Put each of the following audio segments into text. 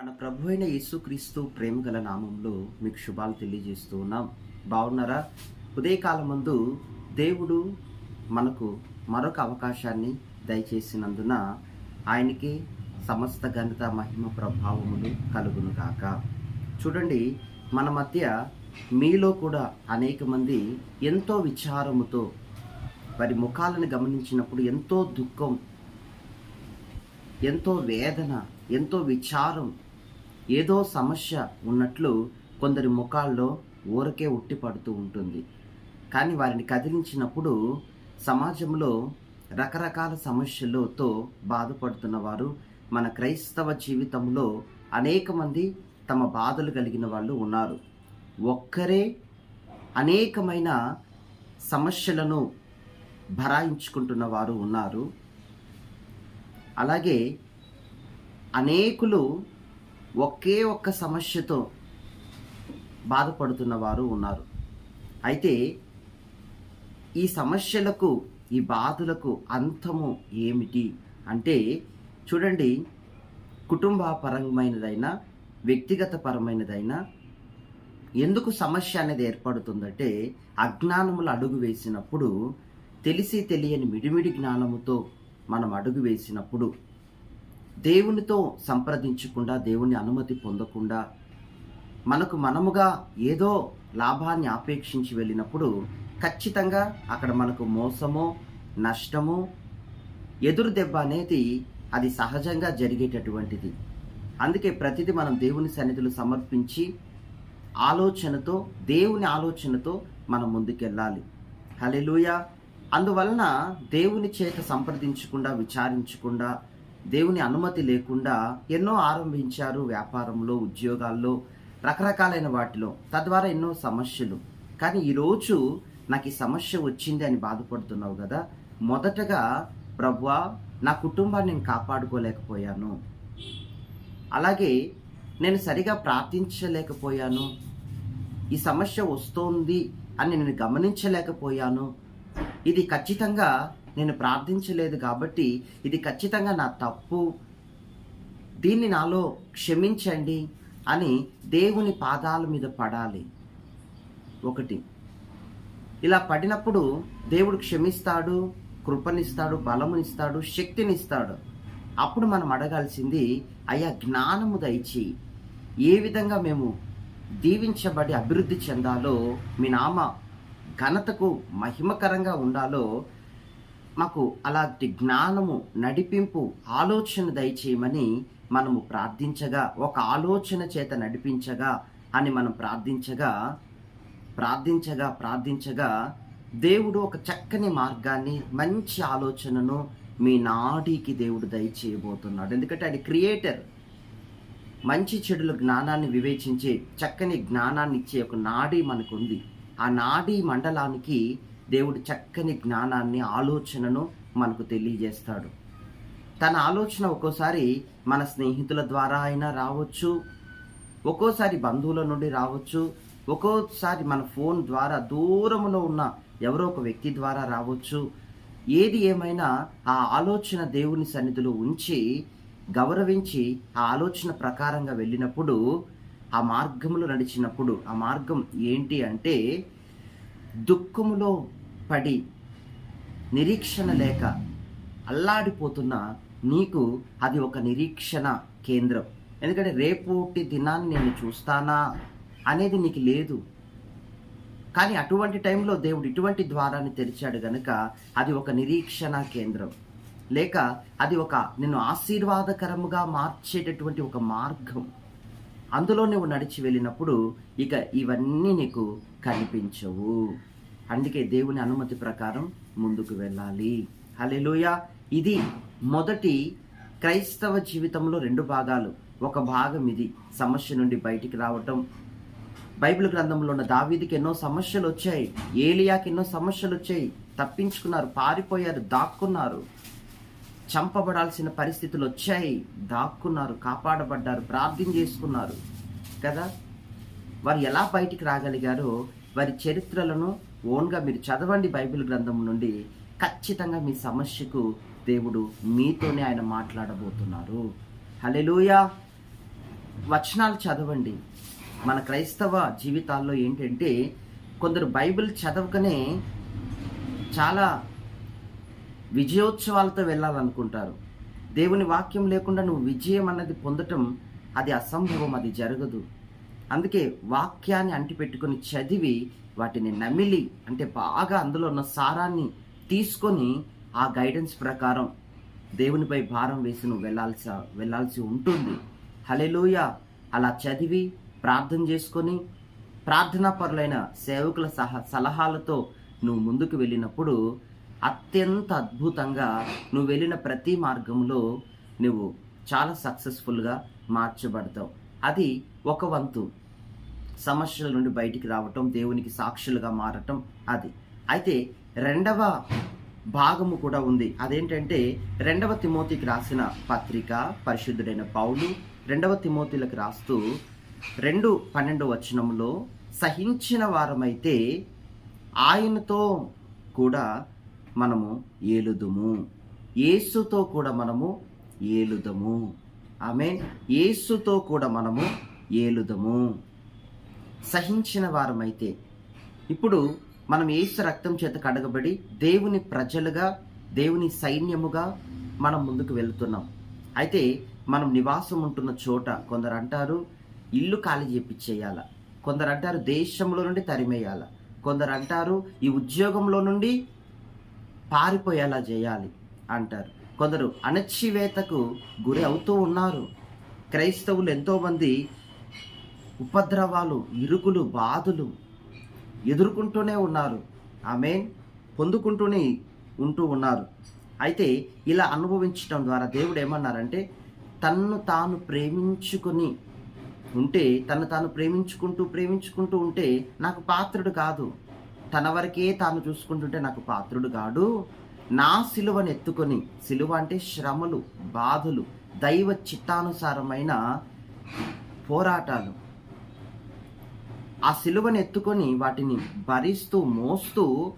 మన ప్రభు అయిన యేసుక్రీస్తు ప్రేమ గల నామంలో మీకు శుభాలు తెలియజేస్తూ ఉన్నాం. బాగున్నారా? ఉదయకాలం ముందు దేవుడు మనకు మరొక అవకాశాన్ని దయచేసినందున ఆయనకి సమస్త ఘనత మహిమ ప్రభావములు కలుగును కాక చూడండి మన మధ్య మీలో కూడా అనేక మంది ఎంతో విచారముతో వారి ముఖాలను గమనించినప్పుడు ఎంతో దుఃఖం ఎంతో వేదన ఎంతో విచారం ఏదో సమస్య ఉన్నట్లు కొందరి ముఖాల్లో ఊరకే ఉట్టి పడుతూ ఉంటుంది. కానీ వారిని కదిలించినప్పుడు సమాజంలో రకరకాల సమస్యలతో బాధపడుతున్న వారు మన క్రైస్తవ జీవితంలో అనేక మంది తమ బాధలు కలిగిన వాళ్ళు ఉన్నారు. ఒక్కరే అనేకమైన సమస్యలను భరాయించుకుంటున్న వారు ఉన్నారు. అలాగే అనేకులు ఒకే ఒక్క సమస్యతో బాధపడుతున్న వారు ఉన్నారు. అయితే ఈ సమస్యలకు ఈ బాధలకు అంతము ఏమిటి అంటే చూడండి కుటుంబ పరమైనదైనా వ్యక్తిగత పరమైనదైనా ఎందుకు సమస్య అనేది ఏర్పడుతుందంటే అజ్ఞానములు అడుగు వేసినప్పుడు తెలిసి తెలియని మిడిమిడి జ్ఞానముతో మనం అడుగు వేసినప్పుడు దేవునితో సంప్రదించకుండా దేవుని అనుమతి పొందకుండా మనకు మనముగా ఏదో లాభాన్ని ఆపేక్షించి వెళ్ళినప్పుడు ఖచ్చితంగా అక్కడ మనకు మోసమో నష్టమో ఎదురు దెబ్బ అనేది అది సహజంగా జరిగేటటువంటిది. అందుకే ప్రతిదీ మనం దేవుని సన్నిధులు సమర్పించి ఆలోచనతో దేవుని ఆలోచనతో మనం ముందుకెళ్ళాలి. హలెలూయ అందువలన దేవుని చేత సంప్రదించకుండా విచారించకుండా దేవుని అనుమతి లేకుండా ఎన్నో ఆరంభించారు వ్యాపారంలో ఉద్యోగాల్లో రకరకాలైన వాటిలో. తద్వారా ఎన్నో సమస్యలు. కానీ ఈరోజు నాకు ఈ సమస్య వచ్చింది అని బాధపడుతున్నావు కదా? మొదటగా ప్రభువా నా కుటుంబాన్ని నేను కాపాడుకోలేకపోయాను. అలాగే నేను సరిగా ప్రార్థించలేకపోయాను. ఈ సమస్య వస్తోంది అని నేను గమనించలేకపోయాను. ఇది ఖచ్చితంగా నేను ప్రార్థించలేదు కాబట్టి ఇది ఖచ్చితంగా నా తప్పు. దీన్ని నాలో క్షమించండి అని దేవుని పాదాల మీద పడాలి. ఒకటి. ఇలా పడినప్పుడు దేవుడు క్షమిస్తాడు కృపనిస్తాడు బలమునిస్తాడు శక్తినిస్తాడు. అప్పుడు మనం అడగాల్సింది అయ్యా జ్ఞానము దయచి ఏ విధంగా మేము దీవించబడి అభివృద్ధి చెందాలో మీ నామ ఘనతకు మహిమకరంగా ఉండాలో మాకు అలాంటి జ్ఞానము నడిపింపు ఆలోచన దయచేయమని మనము ప్రార్థించగా ఒక ఆలోచన చేత నడిపించగా అని మనం ప్రార్థించగా ప్రార్థించగా ప్రార్థించగా దేవుడు ఒక చక్కని మార్గాన్ని మంచి ఆలోచనను మీ నాడికి దేవుడు దయచేయబోతున్నాడు. ఎందుకంటే ఆయన క్రియేటర్. మంచి చెడుల జ్ఞానాన్ని వివేచించే చక్కని జ్ఞానాన్ని ఇచ్చే ఒక నాడి మనకుంది. ఆ నాడీ మండలానికి దేవుడు చక్కని జ్ఞానాన్ని ఆలోచనను మనకు తెలియజేస్తాడు. తన ఆలోచన ఒక్కోసారి మన స్నేహితుల ద్వారా అయినా రావచ్చు ఒక్కోసారి బంధువుల నుండి రావచ్చు ఒక్కోసారి మన ఫోన్ ద్వారా దూరంలో ఉన్న ఎవరో ఒక వ్యక్తి ద్వారా రావచ్చు. ఏది ఏమైనా ఆ ఆలోచన దేవుని సన్నిధిలో ఉంచి గౌరవించి ఆ ఆలోచన ప్రకారంగా వెళ్ళినప్పుడు ఆ మార్గంలో నడిచినప్పుడు ఆ మార్గం ఏంటి అంటే దుఃఖములో పడి నిరీక్షణ లేక అల్లాడిపోతున్న నీకు అది ఒక నిరీక్షణ కేంద్రం. ఎందుకంటే రేపటి దినాన్ని నేను చూస్తానా అనేది నీకు లేదు. కానీ అటువంటి టైంలో దేవుడు ఇటువంటి ద్వారాన్ని తెరిచాడు గనుక అది ఒక నిరీక్షణ కేంద్రం. లేక అది ఒక నిన్ను ఆశీర్వాదకరముగా మార్చేటటువంటి ఒక మార్గం. అందులో నువ్వు నడిచి వెళ్ళినప్పుడు ఇక ఇవన్నీ నీకు కనిపించవు. అందుకే దేవుని అనుమతి ప్రకారం ముందుకు వెళ్ళాలి. హలెలుయ ఇది మొదటి క్రైస్తవ జీవితంలో రెండు భాగాలు. ఒక భాగం ఇది సమస్య నుండి బయటికి రావటం. బైబిల్ గ్రంథంలో ఉన్న దావీదికి ఎన్నో సమస్యలు వచ్చాయి. ఏలియాకి ఎన్నో సమస్యలు వచ్చాయి. తప్పించుకున్నారు పారిపోయారు దాక్కున్నారు. చంపబడాల్సిన పరిస్థితులు వచ్చాయి. దాక్కున్నారు కాపాడబడ్డారు ప్రార్థన చేసుకున్నారు. కదా? వారు ఎలా బయటికి రాగలిగారో వారి చరిత్రలను ఓన్గా మీరు చదవండి బైబిల్ గ్రంథం నుండి ఖచ్చితంగా మీ సమస్యకు దేవుడు మీతోనే ఆయన మాట్లాడబోతున్నారు. హలెలూయ వచనాలు చదవండి. మన క్రైస్తవ జీవితాల్లో ఏంటంటే కొందరు బైబిల్ చదవకనే చాలా విజయోత్సవాలతో వెళ్ళాలనుకుంటారు. దేవుని వాక్యం లేకుండా నువ్వు విజయం అన్నది పొందటం అది అసంభవం అది జరగదు. అందుకే వాక్యాన్ని అంటిపెట్టుకొని చదివి వాటిని నమిలి అంటే బాగా అందులో ఉన్న సారాన్ని తీసుకొని ఆ గైడెన్స్ ప్రకారం దేవునిపై భారం వేసి నువ్వు వెళ్ళాల్సి వెళ్ళాల్సి ఉంటుంది. హలెలూయ అలా చదివి ప్రార్థన చేసుకొని ప్రార్థనా పరులైన సేవకుల సహ సలహాలతో నువ్వు ముందుకు వెళ్ళినప్పుడు అత్యంత అద్భుతంగా నువ్వు వెళ్ళిన ప్రతి మార్గంలో నువ్వు చాలా సక్సెస్ఫుల్గా మార్చబడతావు. అది ఒక వంతు. సమస్యల నుండి బయటికి రావటం దేవునికి సాక్షులుగా మారటం అది. అయితే రెండవ భాగము కూడా ఉంది. అదేంటంటే రెండవ తిమోతికి రాసిన పత్రిక పరిశుద్ధుడైన పౌలు రెండవ తిమోతిలకు రాస్తూ రెండు పన్నెండు వచనంలో సహించిన వారమైతే ఆయనతో కూడా మనము ఏలుదుము. యేసుతో కూడా మనము ఏలుదము. ఆమె యేసుతో కూడా మనము ఏలుదము. సహించిన వారమైతే ఇప్పుడు మనం ఏసు రక్తం చేత కడగబడి దేవుని ప్రజలుగా దేవుని సైన్యముగా మనం ముందుకు వెళుతున్నాం. అయితే మనం నివాసం ఉంటున్న చోట కొందరు అంటారు ఇల్లు ఖాళీ చేపించేయాల కొందరు అంటారు దేశంలో నుండి తరిమేయాల? కొందరు అంటారు ఈ ఉద్యోగంలో నుండి పారిపోయేలా చేయాలి? అంటారు. కొందరు అణచివేతకు గురి అవుతూ ఉన్నారు. క్రైస్తవులు ఎంతోమంది ఉపద్రవాలు ఇరుకులు బాధలు ఎదుర్కొంటూనే ఉన్నారు. ఆమె పొందుకుంటూనే ఉంటూ ఉన్నారు. అయితే ఇలా అనుభవించడం ద్వారా దేవుడు ఏమన్నారంటే తన్ను తాను ప్రేమించుకొని ఉంటే తను తాను ప్రేమించుకుంటూ ప్రేమించుకుంటూ ఉంటే నాకు పాత్రుడు కాదు. తన వరకే తాను చూసుకుంటుంటే నాకు పాత్రుడు కాడు. నా సిలువను ఎత్తుకొని సిలువ అంటే శ్రమలు బాధలు దైవ చిత్తానుసారమైన పోరాటాలు. ఆ సిలువను ఎత్తుకొని వాటిని భరిస్తూ మోస్తూ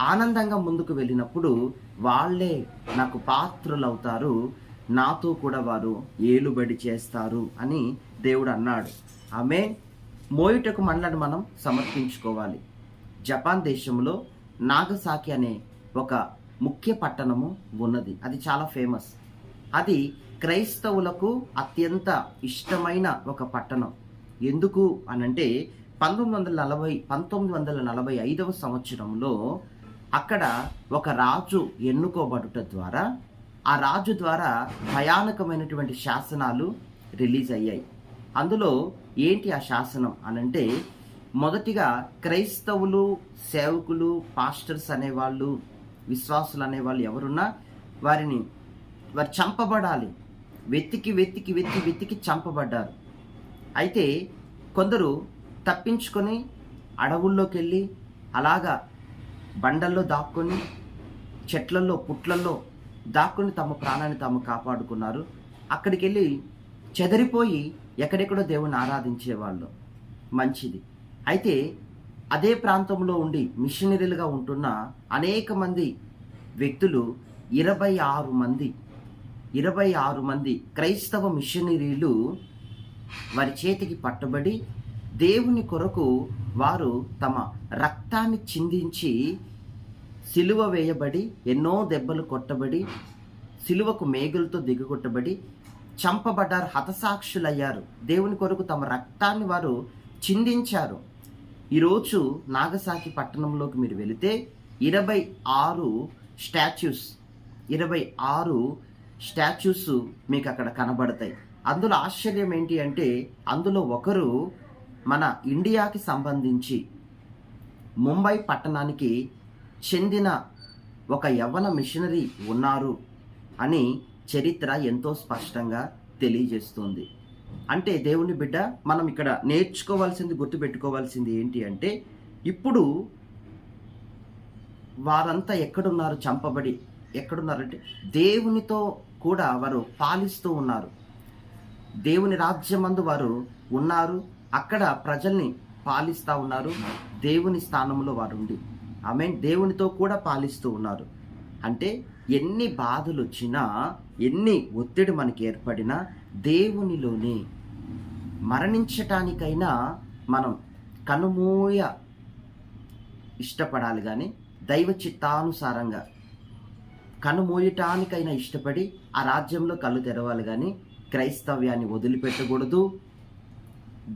ఆనందంగా ముందుకు వెళ్ళినప్పుడు వాళ్ళే నాకు పాత్రులవుతారు. నాతో కూడా వారు ఏలుబడి చేస్తారు అని దేవుడు అన్నాడు. ఆమె మోయుటకు మనలను మనం సమర్పించుకోవాలి. జపాన్ దేశంలో నాగసాకి అనే ఒక ముఖ్య పట్టణము ఉన్నది. అది చాలా ఫేమస్ అది క్రైస్తవులకు అత్యంత ఇష్టమైన ఒక పట్టణం. ఎందుకు అనంటే పంతొమ్మిది వందల నలభై పంతొమ్మిది వందల నలభై ఐదవ సంవత్సరంలో అక్కడ ఒక రాజు ఎన్నుకోబడుట ద్వారా ఆ రాజు ద్వారా భయానకమైనటువంటి శాసనాలు రిలీజ్ అయ్యాయి. అందులో ఏంటి ఆ శాసనం అనంటే మొదటిగా క్రైస్తవులు సేవకులు పాస్టర్స్ అనేవాళ్ళు విశ్వాసులు అనేవాళ్ళు ఎవరున్నా వారిని వారు చంపబడాలి. వెతికి వెతికి వెతికి వెతికి చంపబడ్డారు. అయితే కొందరు తప్పించుకొని అడవుల్లోకి వెళ్ళి అలాగా బండల్లో దాక్కొని చెట్లలో పుట్లల్లో దాక్కుని తమ ప్రాణాన్ని తాము కాపాడుకున్నారు. అక్కడికి వెళ్ళి చెదరిపోయి ఎక్కడెక్కడో దేవుణ్ణి ఆరాధించేవాళ్ళు. మంచిది. అయితే అదే ప్రాంతంలో ఉండి మిషనరీలుగా ఉంటున్న అనేక మంది వ్యక్తులు ఇరవై ఆరు మంది ఇరవై ఆరు మంది క్రైస్తవ మిషనరీలు వారి చేతికి పట్టుబడి దేవుని కొరకు వారు తమ రక్తాన్ని చిందించి సిలువ వేయబడి ఎన్నో దెబ్బలు కొట్టబడి సిలువకు మేగులతో దిగగొట్టబడి చంపబడ్డారు హతసాక్షులయ్యారు. దేవుని కొరకు తమ రక్తాన్ని వారు చిందించారు. ఈరోజు నాగసాకి పట్టణంలోకి మీరు వెళితే ఇరవై ఆరు స్టాచ్యూస్ ఇరవై ఆరు స్టాచ్యూస్ మీకు అక్కడ కనబడతాయి. అందులో ఆశ్చర్యం ఏంటి అంటే అందులో ఒకరు మన ఇండియాకి సంబంధించి ముంబై పట్టణానికి చెందిన ఒక యవ్వన మిషనరీ ఉన్నారు అని చరిత్ర ఎంతో స్పష్టంగా తెలియజేస్తుంది. అంటే దేవుని బిడ్డ మనం ఇక్కడ నేర్చుకోవాల్సింది గుర్తుపెట్టుకోవాల్సింది ఏంటి అంటే ఇప్పుడు వారంతా ఎక్కడున్నారు చంపబడి? ఎక్కడున్నారంటే దేవునితో కూడా వారు పాలిస్తూ ఉన్నారు. దేవుని రాజ్యమందు వారు ఉన్నారు. అక్కడ ప్రజల్ని పాలిస్తూ ఉన్నారు. దేవుని స్థానంలో వారు ఉండి. మీన్ దేవునితో కూడా పాలిస్తూ ఉన్నారు. అంటే ఎన్ని బాధలు వచ్చినా ఎన్ని ఒత్తిడి మనకి ఏర్పడినా దేవునిలోనే మరణించటానికైనా మనం కనుమూయ ఇష్టపడాలి కానీ దైవ చిత్తానుసారంగా కనుమూయటానికైనా ఇష్టపడి ఆ రాజ్యంలో కళ్ళు తెరవాలి కానీ క్రైస్తవ్యాన్ని వదిలిపెట్టకూడదు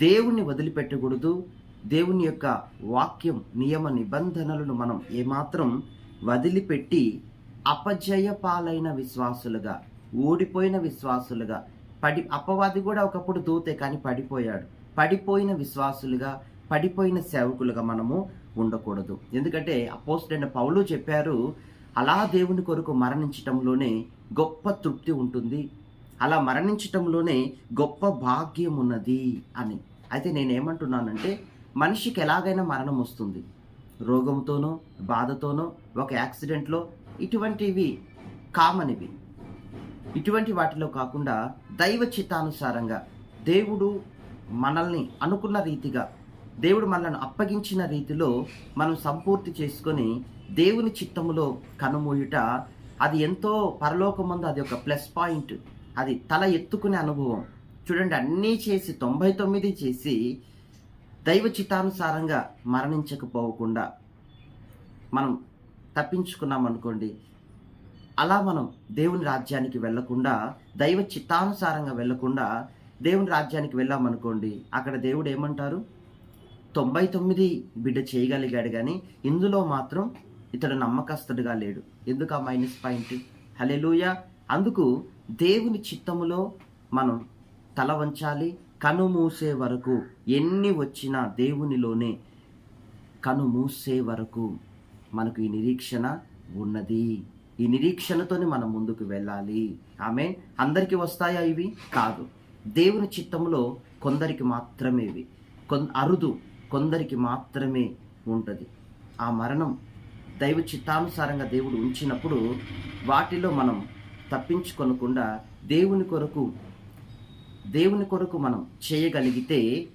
దేవుణ్ణి వదిలిపెట్టకూడదు దేవుని యొక్క వాక్యం నియమ నిబంధనలను మనం ఏమాత్రం వదిలిపెట్టి అపజయ పాలైన విశ్వాసులుగా ఓడిపోయిన విశ్వాసులుగా పడి అపవాది కూడా ఒకప్పుడు దూతే కానీ పడిపోయాడు. పడిపోయిన విశ్వాసులుగా పడిపోయిన సేవకులుగా మనము ఉండకూడదు. ఎందుకంటే అపోస్టైన పౌలు చెప్పారు అలా దేవుని కొరకు మరణించటంలోనే గొప్ప తృప్తి ఉంటుంది. అలా మరణించటంలోనే గొప్ప భాగ్యం ఉన్నది అని. అయితే నేనేమంటున్నానంటే మనిషికి ఎలాగైనా మరణం వస్తుంది. రోగంతోనో బాధతోనో ఒక యాక్సిడెంట్లో ఇటువంటివి కామన్ ఇవి ఇటువంటి వాటిలో కాకుండా దైవ చిత్తానుసారంగా దేవుడు మనల్ని అనుకున్న రీతిగా దేవుడు మనల్ని అప్పగించిన రీతిలో మనం సంపూర్తి చేసుకొని దేవుని చిత్తములో కనుమూయుట అది ఎంతో పరలోకముందు అది ఒక ప్లస్ పాయింట్. అది తల ఎత్తుకునే అనుభవం. చూడండి అన్నీ చేసి తొంభై తొమ్మిది చేసి దైవ చిత్తానుసారంగా మరణించకపోకుండా మనం తప్పించుకున్నాం అనుకోండి అలా మనం దేవుని రాజ్యానికి వెళ్ళకుండా దైవ చిత్తానుసారంగా వెళ్ళకుండా దేవుని రాజ్యానికి వెళ్ళామనుకోండి అక్కడ దేవుడు ఏమంటారు? తొంభై తొమ్మిది బిడ్డ చేయగలిగాడు కానీ ఇందులో మాత్రం ఇతడు నమ్మకస్తుడుగా లేడు. ఎందుకు ఆ మైనస్ పాయింట్? హలెలూయ అందుకు దేవుని చిత్తములో మనం తల వంచాలి కను మూసే వరకు ఎన్ని వచ్చినా దేవునిలోనే కను మూసే వరకు మనకు ఈ నిరీక్షణ ఉన్నది. ఈ నిరీక్షణతోనే మనం ముందుకు వెళ్ళాలి. ఆమె అందరికీ వస్తాయా ఇవి? కాదు. దేవుని చిత్తంలో కొందరికి మాత్రమే ఇవి. కొన్ అరుదు కొందరికి మాత్రమే ఉంటుంది. ఆ మరణం దైవ చిత్తానుసారంగా దేవుడు ఉంచినప్పుడు వాటిలో మనం తప్పించుకొనకుండా దేవుని కొరకు దేవుని కొరకు మనం చేయగలిగితే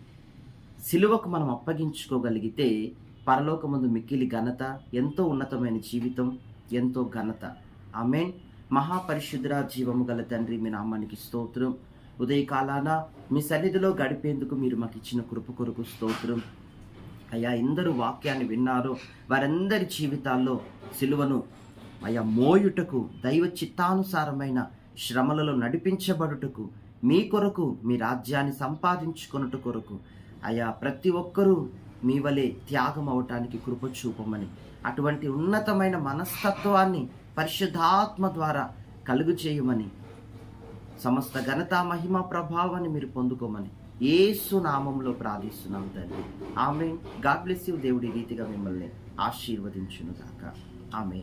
సిలువకు మనం అప్పగించుకోగలిగితే పరలోకముందు మిక్కిలి ఘనత ఎంతో ఉన్నతమైన జీవితం ఎంతో ఘనత. ఆమెన్. మహాపరిశుద్ధ జీవము గల తండ్రి మీ నామానికి స్తోత్రం. ఉదయకాలాన మీ సన్నిధిలో గడిపేందుకు మీరు మాకు ఇచ్చిన కృప కొరకు స్తోత్రం. అయ్యా ఎందరు వాక్యాన్ని విన్నారో వారందరి జీవితాల్లో సిలువను అయ్యా మోయుటకు దైవ చిత్తానుసారమైన శ్రమలలో నడిపించబడుటకు మీ కొరకు మీ రాజ్యాన్ని సంపాదించుకొనుట కొరకు. అయా ప్రతి ఒక్కరూ మీ వలె త్యాగం అవటానికి కృప చూపమని. అటువంటి ఉన్నతమైన మనస్తత్వాన్ని పరిశుద్ధాత్మ ద్వారా కలుగు చేయమని. సమస్త ఘనత మహిమ ప్రభావాన్ని మీరు పొందుకోమని. ఏసు నామంలో ప్రార్థిస్తున్నాం తండ్రి. ఆమె గాడ్ బ్లెస్ యూ. దేవుడి రీతిగా మిమ్మల్ని ఆశీర్వదించును గాక ఆమె